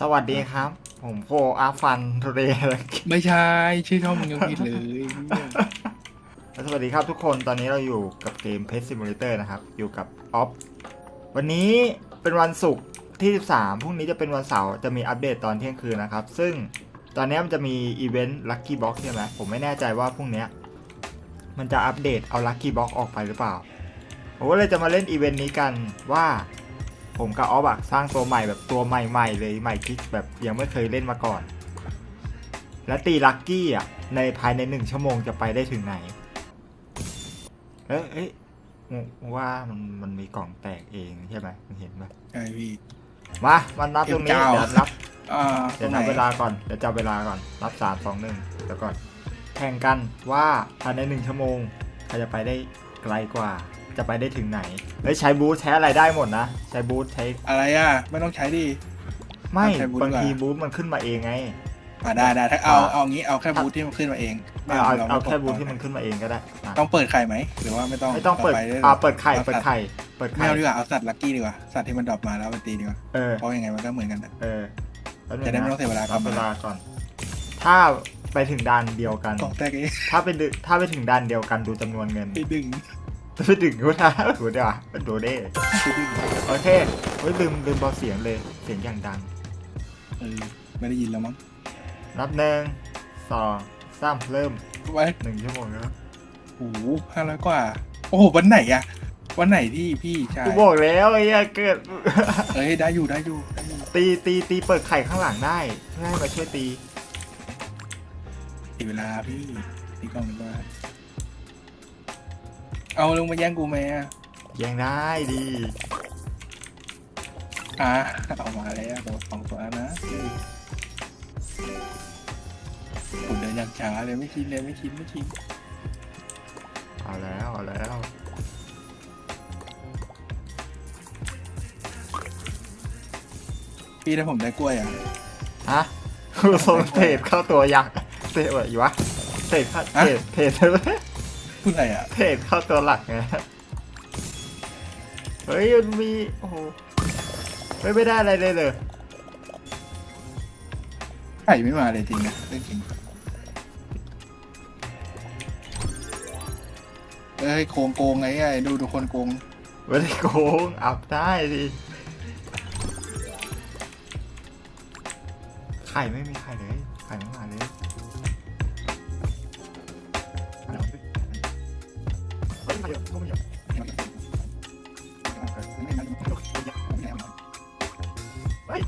สวัสดีครับ ผมโฟอาฟันทุเรศไม่ใช่ ชื่อช่องมึงยังผิดเลย สวัสดีครับทุกคนตอนนี้เราอยู่กับเกม Pet Simulator นะครับ อยู่กับออฟวันนี้เป็นวันศุกร์ที่ 13พรุ่งนี้จะเป็นวันเสาร์จะมีอัปเดตตอนเที่ยงคืนนะครับ ซึ่งตอนนี้มันจะมีอีเวนต์ Lucky Box ใช่ไหมผมไม่แน่ใจว่าพรุ่งนี้มันจะอัปเดตเอา Lucky Box ออกไปหรือเปล่าผมก็เลยจะมาเล่นอีเวนต์นี้กันว่า ผมกับออฟอะสร้างตัวใหม่แบบตัวใหม่ๆเลยใหม่กิ๊กแบบยังไม่เคยเล่นมาก่อน และตีลัคกี้อะในภายในหนึ่งชั่วโมงจะไปได้ถึงไหน เอ้ยเอ้ยงว่ามันมันมีกล่องแตกเองใช่ไหมมึงเห็นไหมใช่พี่มามันนับตรงนี้เจ้าเดี๋ยวนับอ่าเดี๋ยวนับเวลาก่อนเดี๋ยวจับเวลาก่อนนับสามสองหนึ่งเดี๋ยวก่อนแข่งกันว่าภายในหนึ่งชั่วโมงใครจะไปได้ไกลกว่า จะไปได้ถึงไหนเฮ้ยใช้บูทใช้อะไรได้หมดนะ ใช้บูทใช้อะไรอะ ไม่ต้องใช้ดิ ไม่ใช้บูทบางทีดีกว่าบูทมันขึ้นมาเองไง อ่าได้ได้ถ้าเอาอ่าเอางี้เอาแค่บูธที่มันขึ้นมาเองไม่เอาเอารเอาไม่แค่กดบูทที่มันขึ้นมาเองก็ได้อะต้องเปิดไข่ไหมหรือว่าไม่ต้องไม่ต้องเปิดาลยอ่าเปิดไข่เปิดไข่เปิดไม่ไข่เอาดีกว่าเอาสัตว์ลัคกี้ดีกว่าสัตว์ที่มันดรอปมาแล้วไปตีดีกว่าเออ เพราะยังไงมันก็เหมือนกันนะเออแป๊บนึจะได้ไม่นะต้องเสียเวลารับทำเวเวลาลาก่อน ถ้าไปถึงด่านเดียวกันกล่องแตกเองถ้าไปดึถ้าไปถึงด่านเดียวกันดูจำนวนเงิน ไปดึง ไปถึงกูนะกูเดี๋ยวอะดูเด้ไปดึงโอเคเฮ้ยลืมลืมเบาเสียงเลย เสียงอย่างดัง เออไม่ได้ยินแล้วมั้ง นับหนึ่งสองสามเริ่มไว้หนึ่งชั่วโมงแล้วโอ้โหห้าร้อยกว่า โอ้โหวันไหนอะวันไหนที่พี่ใช่กูบอกแล้วไอ้เหี้ยเกิด เอ้ยได้อยู่ได้อยู่ได้อยู่ตีตีตีเปิดไข่ข้างหลังได้เพื่อให้มาช่วยตี เสียเวลาพี่ตีกล่องดีกว่า เอาลงมาแย่งกูไหมอะยังได้ดี อะเอามาแล้วโดนสองตัวนะผมเดินอย่างช้าเลยไม่คิดเลยไม่คิดไม่คิดเอาแล้วเอาแล้ว พี่ถ้าผมได้กล้วยอะฮะกูส่งเทรดเข้าตัวยักษ์เทรดอะไรอยู่วะเทรดเข้าเทรดเทร ดพูดอะไรอะเทรดเข้าตัวหลักไงเฮ้ยมันมีโอ้โหเฮ้ยไม่ได้อะไรเลยเลยไข่ไม่มาเลยจริงนะเรื่องจริงเอ้ยโกงโกงไงไงดูทุกคนโกงไม่ได้โกงอัพได้ดิไข่ไม่มีไข่เลยไข่ไม่มาเลย เฮ้ย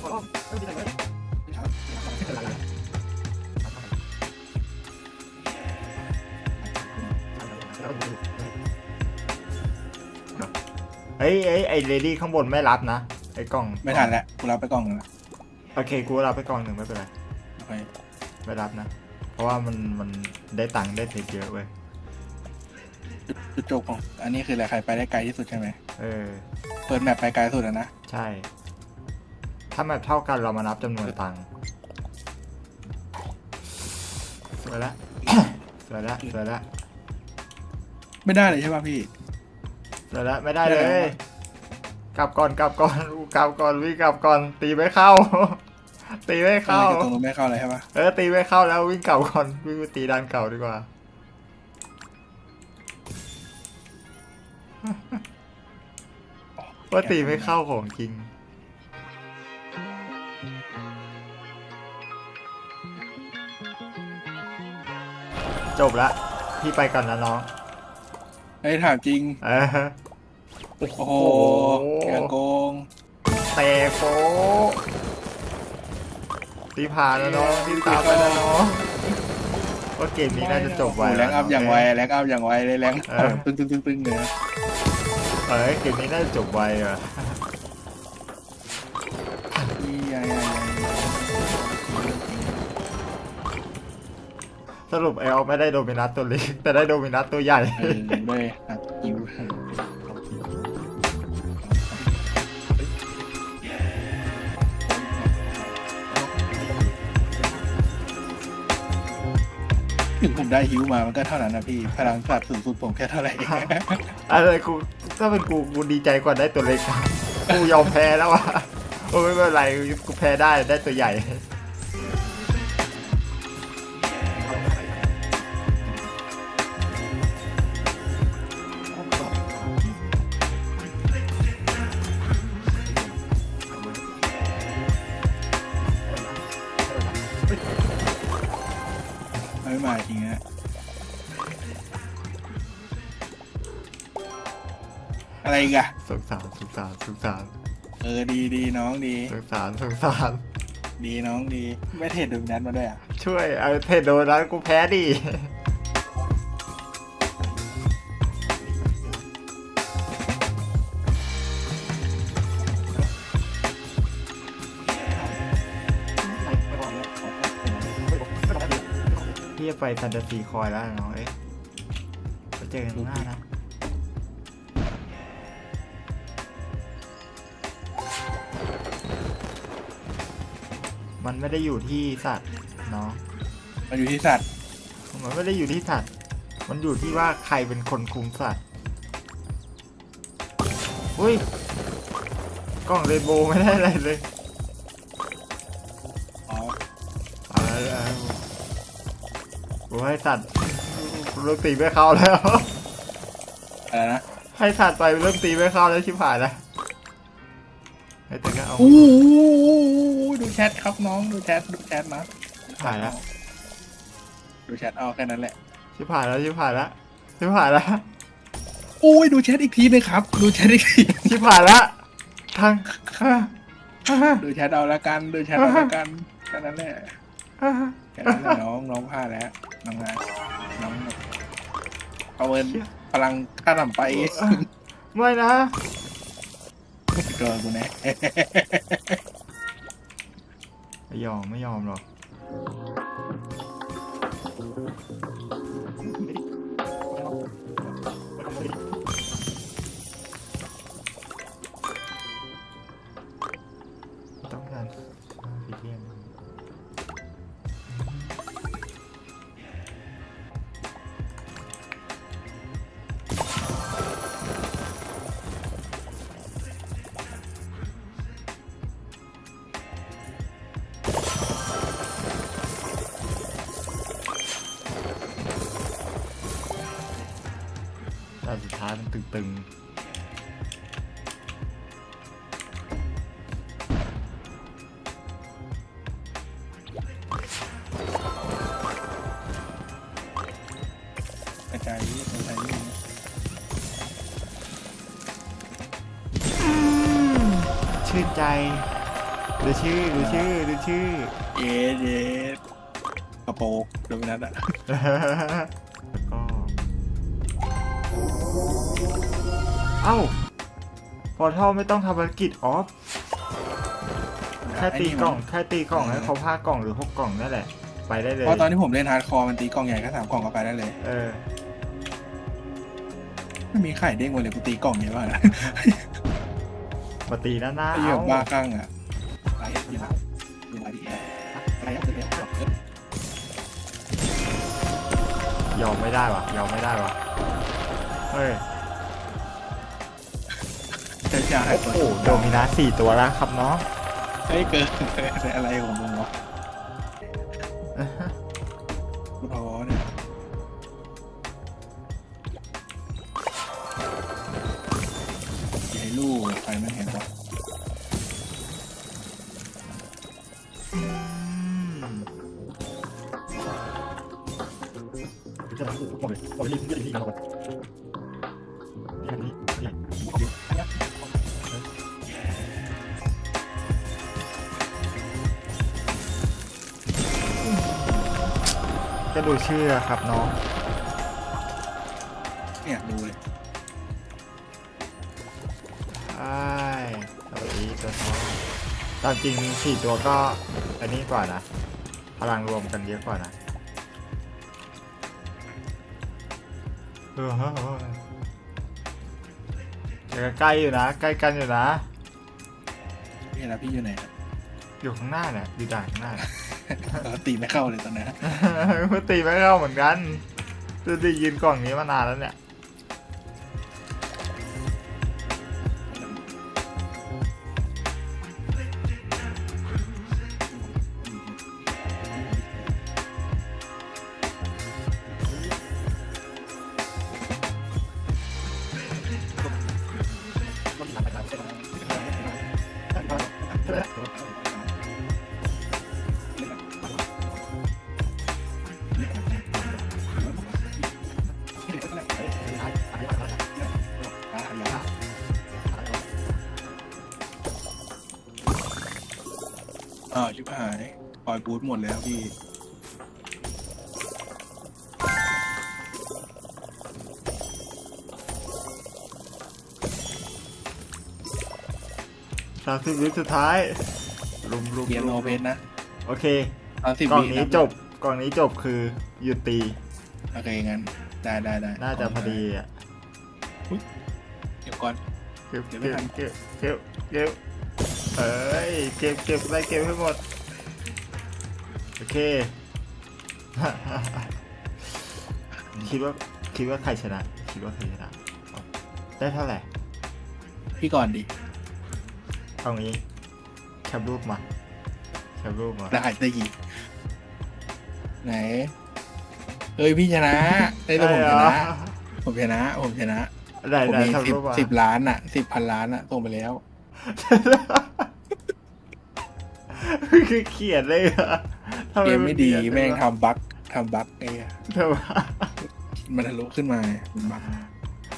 ขอร้องไม่มีอะไรเลยเฮ้ยเอ้ยไอ้เลดี้ข้างบนไม่รับนะไอ้กล่องไม่ทันแล้วกูรับไปกล่องหนึงแล้วโอเคกูรับไปกล่องหนึ่งไม่เป็นไรโอเค ไม่รับนะ เพราะว่ามันมันได้ตังค์ได้เทคเยอะเว้ย จุดจบของอันนี้คืออะไรใครไปได้ไกลที่สุดใช่ไหมเออ เปิดแมปไปไกลสุดอะนะใช่ ถ้าแมปเท่ากันเรามานับจำนวนตังค์สวยละ สวยละสวยละไม่ได้เลยใช่ป่ะพี่ สวยละไม่ได้เลไม่ได้ยวะกลับก่อนกลับก่อนกลับก่อนวิ่งกลับก่อน ตีไม่เข้า ตีไม่เข้าทำไมกับตรงนู้นไม่เข้าเลยใช่ป่ะ เออตีไม่เข้าแล้ววิ่งเก่าก่อนวิ่งไปตีด้านเก่าดีกว่า ว่าตีไม่เข้าของจริง จบละ พี่ไปก่อนนะน้องไอ้ยถามจริง เออโอ้โหแกโกง เตะโฟตีผ่านแล้วน้องตีตามไปแล้วน้องว่าเกมนี้น่าจะจบไวโอ้แรงอัพอย่างไวแรงอัพอย่างไวเลยแรงเออ ตึ้งตึ้งตึ้งตึ้งเลยเออเกมนี้น่าจะจบไวอะสรุปไอออฟไม่ได้โดมินัสตัวเล็กแต่ได้โดมินัสตัวใหญ่ด้วยอะอิวถึงผมได้ฮิวมามันก็เท่านั้นนะพี่ พลังสัตว์สูงสุดผมแค่เท่าไหร่อะไรกู ถ้าเป็นกูกูดีใจกว่าได้ตัวเล็กกูยอมแพ้แล้วอะโอ้ไม่เป็นไรกูแพ้ได้ได้ตัวใหญ่ อะไรอีกอะสงสารสงสารสงสารเออดีดีน้องดี สงสารสงสาร ดีน้องดี ไม่เทรดดูนัดมาด้วยอะช่วยเอาเทโดนแล้วกูแพ้ดิพี่จะไปแฟนตาซีคอยแล้วน้องเอ้ยไปเจอกันข้างหน้านะ มันไม่ได้อยู่ที่สัตว์เนาะมาอยู่ที่สัตว์ มันไม่ได้อยู่ที่สัตว์ มันอยู่ที่ว่าใครเป็นคนคุมสัตว์อุ้ย กล้องเรนโบว์ไม่ได้อะไรเลยอ๋อเอาละเอาโอ้ให้สัตว์เริ่มตีไม่เข้าแล้ว อะไรนะ ให้สัตว์ไปเริ่มตีไม่เข้าแล้วชิบหายแล้ว ให้แต่ก็เอาอู้ดูแชทครับน้องดูแชทดูแชทนะหายแล้วดูแชทเอาแค่นั้นแหละชิบหายแล้วชิบหายแล้วชิบหายแล้วโอ้ยดูแชทอีกทีเลยครับ ดูแชทอีกทีชิบหายแล้วทางฮ่าฮ่าฮ่าดูแชทเอาละกันดูแชทเอาละกันแค่นั้นแหละฮ่าฮ่าแค่นั้นแหละน้องน้องพลาดแล้วน้องพลาดน้องเอาเงินพลังค่าทำไปไม่นะ โดนกูแน่ไม่ยอมไม่ยอมหรอก ตึงๆกระจายกระจายนี่ชื่นใจดูชื่อดูชื่อดูชื่อ เยเย็ดกระโปรงโดมินัทอะ เอ้าพอท่อไม่ต้องทำภารกิจออฟแค่ตีกล่องแค่ตีกล่องให้เขาห้ากล่องหรือหกกล่องนั่นแหละ ไปได้เลยเพราะตอนที่ผมเล่นฮาร์ดคอร์มันตีกล่องใหญ่แค่สามกล่องก็ไปได้เลย เออไม่มีไข่เด้งมาเลยกูตีกล่องใหญ่มากนะมาตีหน้าหน้าไอ้เหี้ยเอาบ้าคลั่งอะอะไรอะยี่ห้ออะไรดีอะอะไรอะเดี๋ยวเดี๋ยวเดี๋ยวยอมไม่ได้วะยอมไม่ได้วะเฮ้ย ใช่ใช่โอ้โหโดมินาสี่ตัวแล้วครับน้องใช่เกินอะไรของมึงวะกูท้อเนี่ยอย่าให้ลูกไฟมันเห็นวะก็ ดูชื่อครับน้องเนี่ยดูเลยใช่สวัสดีตัวท้องตามจริงสี่ตัวก็อันนี้กว่านะ พลังรวมกันเยอะกว่านะเออเดี๋ยวใกล้อยู่นะ ใกล้กันอยู่นะพี่นะพี่อยู่ไหน อยู่ข้างหน้าเนี่ยอยู่ด่านข้างหน้าเนี่ยเออ ตีไม่เข้าเลยตอนนี้ ตีไม่เข้าเหมือนกันจะได้ยืนกล่องนี้มานานแล้วเนี่ยาวชิบหายปล่อยบูทหมดแล้วพี่สามสิบวิสุดท้ายลุมลุมเกียร์โนลุมเพนนะโอเคตอนสิบกล่องวินี้จบกล่องนี้จบคือหยุดตี โอเคงั้น ได้ได้ได้น่าจะพอดีอะเดี๋ยวก่อน เก็บเดี๋เก็ยวไม่บทันเก็บเก็บ เก็บเอ้ย เก็บเก็บไล่เก็บให้หมด โอเค คิดว่าคิดว่าใครชนะ คิดว่าใครชนะ ได้เท่าไหร่ พี่ก่อนดิเอางี้แคปรูปมาแคปรูปมา ได้ได้ยีไหนเฮ้ยพี่ชนะได้แต่ผมชนะผมชนะ ผมชนะ ได้ผมได้มีแคปสิบรูปมา สิบล้านอะสิบพันล้านอะส่งไปแล้ว คือเขียนเลยอะทำเกมไม่ดีนขียนแม่งวะทำบั๊กทำบั๊กไอ้เหี้ยทำไมมันทะลุขึ้นมาเป็นบั๊ก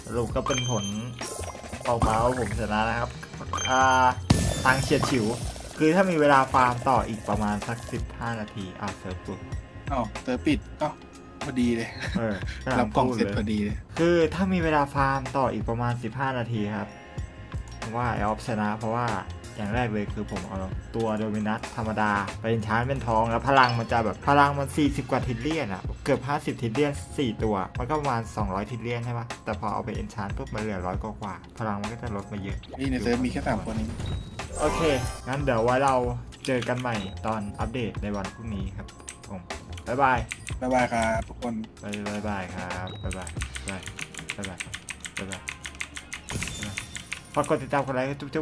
สรุปก็เป็นผลออกมาว่าผมชนะนะครับ อ่าทางเฉียดฉิว คือถ้ามีเวลาฟาร์มต่ออีกประมาณสักสิบห้านาทีอ่าเซิร์ฟปุ๊บอ้าวเตอปิดอ้าวพอดีเลยเออรับกล่องเสร็จพพูอดลยดีเลย คือถ้ามีเวลาฟาร์มต่ออีกประมาณ 15 นาทีครับผมว่าไอออฟชนะเพราะว่า อย่างแรกเลยคือผมเอาตัวโดมินัสธรรมดา ไปเอนชานเป็นทองแล้วพลังมันจะแบบพลังมัน 40 กว่าทิลเลียนอะเกือบ 50 ทิลเลียน 4 ตัว มันก็ประมาณ 200 ทิลเลียนใช่ปะแต่พอเอาไปเอนชานปุ๊บมันเหลือร้อยกว่าๆพลังมันก็จะลดมาเยอะ นี่ในเซิร์ฟมีแค่สามคนเองโอเค งั้นเดี๋ยวไว้เราเจอกันใหม่ตอนอัปเดตในวันพรุ่งนี้ครับผมบ๊ายบายบ๊ายบายครับทุกคนบายบายบายครับบ๊ายบายบายบายบายบายบายบายฝากกดติดตามกดไลค์ให้ทุกๆ